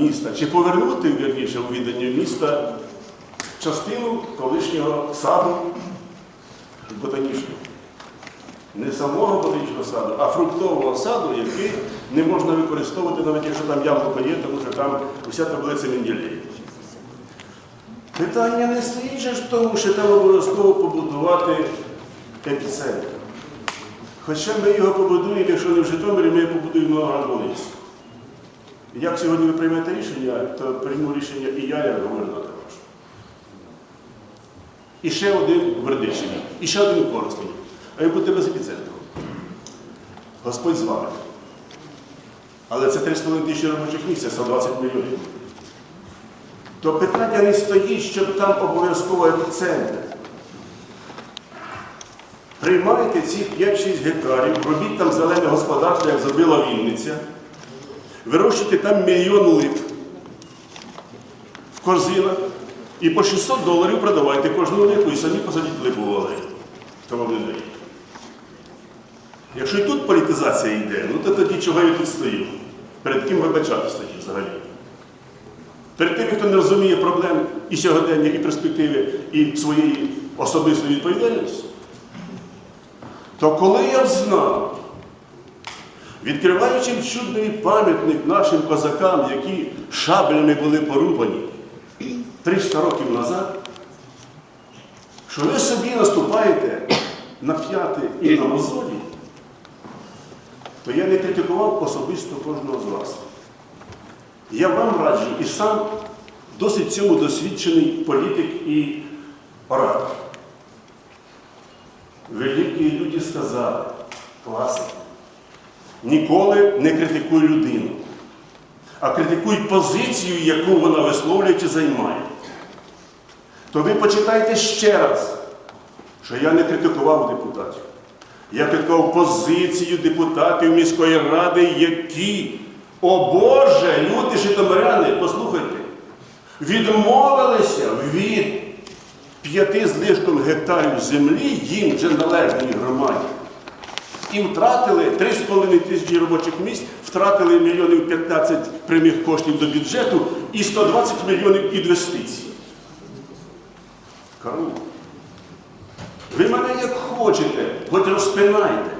міста, чи повернути вірніше у відданню міста частину колишнього саду ботанічного. Не самого ботанічного саду, а фруктового саду, який не можна використовувати, навіть якщо там яблуко є, тому що там уся таблиця Менделєєва. Питання не стоїть же в тому, що там обов'язково побудувати епіцентр. Хоча ми його побудуємо, якщо не в Житомирі, ми його побудуємо в Новоград-Волинську. Як сьогодні ви приймете рішення, то прийму рішення і я, як губернатор ваш. І ще один в Бердичеві, і ще один в Коростені. А ви будете без епіцентру. Господь з вами. Але це 3,5 тисячі робочих місць, це 120 мільйонів. То питання не стоїть, щоб там обов'язково епіцентр. Приймайте ці 5-6 гектарів, робіть там зелене господарство, як зробила Вінниця. Вирощуйте там мільйон лип в корзинах і по 600 доларів продавайте кожну липу і самі посадіть липу в алею. Хто вам не дає. Якщо і тут політизація йде, ну то тоді чого я тут стою? Перед ким вибачатися тоді взагалі? Перед тим, хто не розуміє проблем і сьогодення, і перспективи, і своєї особистої відповідальності. То коли я взнав, відкриваючи чудний пам'ятник нашим козакам, які шаблями були порубані 300 років назад, що ви собі наступаєте на п'яти і на мозолі, то я не критикував особисто кожного з вас. Я вам раджу і сам досить цьому досвідчений політик і оратор. Великі люди сказали, класики, ніколи не критикуй людину, а критикуй позицію, яку вона висловлює чи займає. То ви почитайте ще раз, що я не критикував депутатів. Я критикував позицію депутатів міської ради, які, о Боже, люди житомиряни, послухайте, відмовилися від п'яти з лишком гектарів землі їм вже належної громаді. І втратили 3,5 тисячі робочих місць, втратили мільйонів 15 прямих коштів до бюджету і 120 мільйонів інвестицій. Круто. Ви мене як хочете, хоч розпинайте.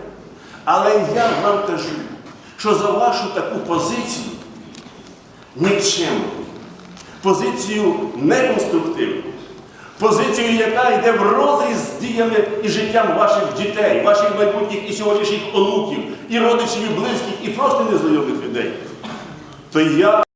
Але я вам кажу, що за вашу таку позицію нікчемну, позицію неконструктивну, позицію, яка йде в розріз з діями і життям ваших дітей, ваших майбутніх і сьогоднішніх онуків, і родичів, і близьких, і просто незнайомих людей, то я.